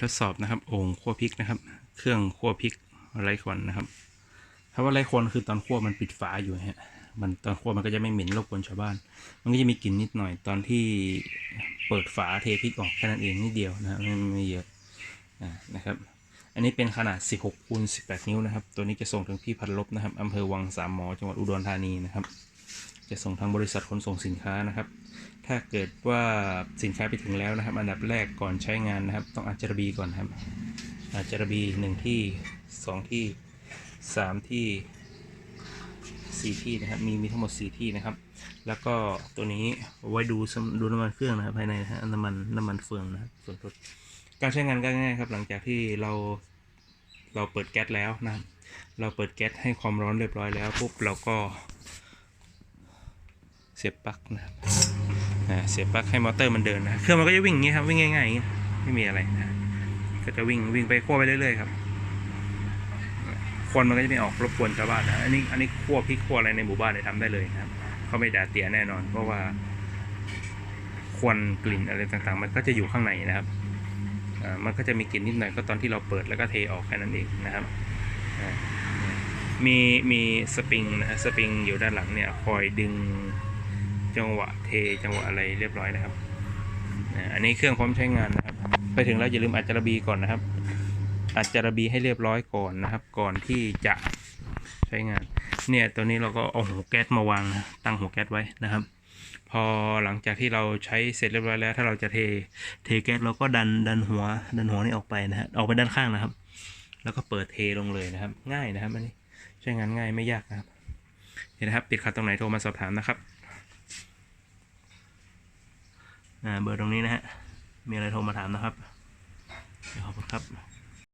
ทดสอบนะครับโอ่งคั่วพริกนะครับ เครื่องคั่วพริกไรควันนะครับคำว่าไรควันคือตอนคั่วมันปิดฝาอยู่ฮะมันตอนคั่วมันก็จะไม่เหม็นรบกวนชาวบ้าน มันก็จะมีกลิ่นนิดหน่อยตอนที่เปิดฝาเทพริกออกแค่นั้นเองนิดเดียวนะครับไม่ไม่เยอะนะครับ อันนี้เป็นขนาด 16คูณ18 นิ้วนะครับ ตัวนี้จะส่งถึงพี่พันลบนะครับอำเภอวังสามหมอจังหวัดอุดรธานีนะครับ จะส่งทางบริษัทขนส่งสินค้านะครับ ถ้าเกิดว่าสินค้าไปถึงแล้วนะครับ อันดับแรกก่อนใช้งานนะครับ ต้องอาจารบีก่อนครับ อาจารบีหนึ่งที่สองที่สามที่สี่ที่นะครับ มีมีทั้งหมดสี่ที่นะครับ แล้วก็ตัวนี้ไว้ดูดูน้ำมันเครื่องนะครับภายในนะฮะน้ำมันน้ำมันเฟืองนะครับส่วนทดการใช้งานก็ง่ายครับ หลังจากที่เราเราเปิดแก๊สแล้วนะ เราเปิดแก๊สให้ความร้อนเรียบร้อยแล้วปุ๊บเราก็เสียบปลั๊กนะครับ อ่าเสียบปลั๊กให้มอเตอร์มันเดินนะเครื่องมันก็จะวิ่งอย่างนี้ครับวิ่งง่ายๆอย่างนี้ไม่มีอะไรนะก็จะวิ่งวิ่งไปคั่วไปเรื่อยๆครับควนมันก็จะไม่ออกรบกวนชาวบ้านนะอันนี้อันนี้คั่วพริกคั่วอะไรในหมู่บ้านเนี่ยทำได้เลยนะครับเขาไม่ด่าเตียแน่นอน เพราะว่าควนกลิ่นอะไรต่างๆ มันก็จะอยู่ข้างในนะครับมันก็จะมีกลิ่นนิดหน่อยก็ตอนที่เราเปิดแล้วก็เทออกแค่นั้นเองนะครับมีมีสปริงนะฮะสปริงอยู่ด้านหลังเนี่ยคอยดึง จังหวะเทจังหวะอะไรเรียบร้อยนะครับ อันนี้เครื่องพร้อมใช้งานนะครับ ไปถึงแล้วอย่าลืมอัจจารบีก่อนนะครับ อัจจารบีให้เรียบร้อยก่อนนะครับ ก่อนที่จะใช้งาน เนี่ยตัวนี้เราก็เอาหัวแก๊สมาวางนะตั้งหัวแก๊สไว้นะครับ พอหลังจากที่เราใช้เสร็จเรียบร้อยแล้ว ถ้าเราจะเทเทแก๊สเราก็ดันดันหัวดันหัวนี่ออกไปนะฮะออกไปด้านข้างนะครับ แล้วก็เปิดเทลงเลยนะครับ ง่ายนะครับอันนี้ใช้งานง่ายไม่ยากนะครับเห็นนะครับ ติดขัดตรงไหนโทรมาสอบถามนะครับอ่า เบอร์ตรงนี้นะฮะ มีอะไรโทรมาถามนะครับขอบคุณครับ